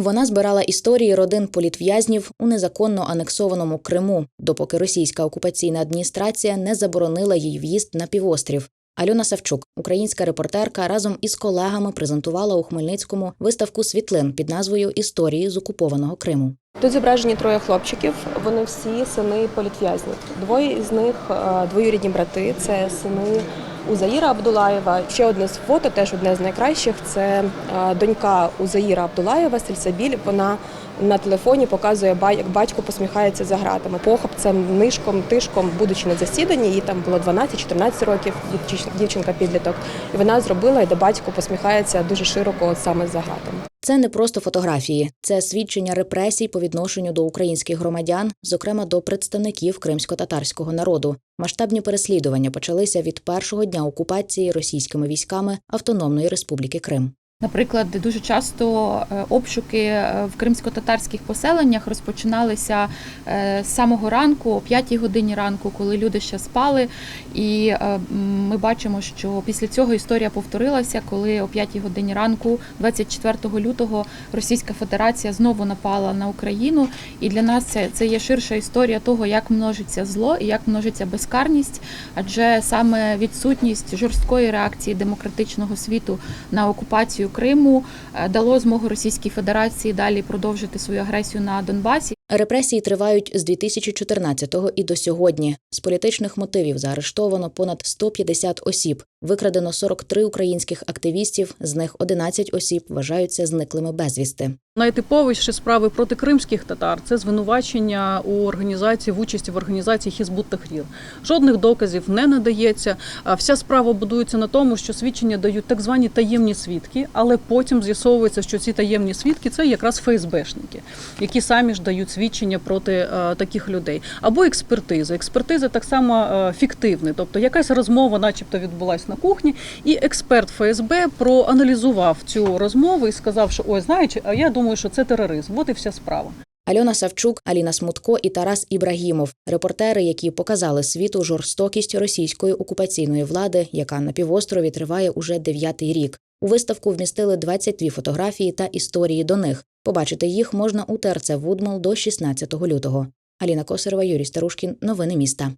Вона збирала історії родин політв'язнів у незаконно анексованому Криму, допоки російська окупаційна адміністрація не заборонила їй в'їзд на півострів. Альона Савчук, українська репортерка, разом із колегами презентувала у Хмельницькому виставку світлин під назвою Історії з окупованого Криму. Тут зображені троє хлопчиків. Вони всі сини політв'язнів. Двоє із них е, двоюрідні брати. Це сини Узаїра Абдулаєва. Ще одне з фото, теж одне з найкращих. Це е, донька Узаїра Абдулаєва, Сельсабіль. Вона на телефоні показує, як батько посміхається за гратами. Похопцем, нишком, тишком, будучи на засіданні, їй там було 12-14 років, дівчи- дівчинка підліток. І вона зробила, де батько посміхається дуже широко, саме за гратами. Це не просто фотографії, це свідчення репресій по відношенню до українських громадян, зокрема до представників кримсько-татарського народу. Масштабні переслідування почалися від першого дня окупації російськими військами Автономної Республіки Крим. Наприклад, дуже часто е, обшуки е, в кримсько-татарських поселеннях розпочиналися е, з самого ранку, о 5 годині ранку, коли люди ще спали. І ми бачимо, що після цього історія повторилася, коли о 5 годині ранку, 24 лютого, Російська Федерація знову напала на Україну. І для нас це є ширша історія того, як множиться зло і як множиться безкарність, адже саме відсутність жорсткої реакції демократичного світу на окупацію Криму е, дало змогу Російській Федерації далі продовжити свою агресію на Донбасі. Репресії тривають з 2014-го і до сьогодні. З політичних мотивів заарештовано понад 150 осіб. Викрадено 43 українських активістів, з них 11 осіб вважаються зниклими безвісти. Найтиповіші справи проти кримських татар це звинувачення у організації в участі в організації Хізбут Тахрір. Жодних доказів не надається. Вся справа будується на тому, що свідчення дають так звані таємні свідки, але потім з'ясовується, що ці таємні свідки це якраз ФСБшники, які самі ж дають свідчення проти е, таких людей. Або експертизи. Експертизи так само е, фіктивні, тобто якась розмова, начебто, відбулась на кухні, і експерт ФСБ проаналізував цю розмову і сказав, що ой, знаєте, а я думаю, що це тероризм. От і вся справа. Альона Савчук, Аліна Смутко і Тарас Ібрагімов репортери, які показали світу жорстокість російської окупаційної влади, яка на півострові триває уже дев'ятий рік. У виставку вмістили 22 фотографії та історії до них. Побачити їх можна у ТРЦ Вудмол до 16 лютого. Аліна Косарова, Юрій Старушкін. Новини міста.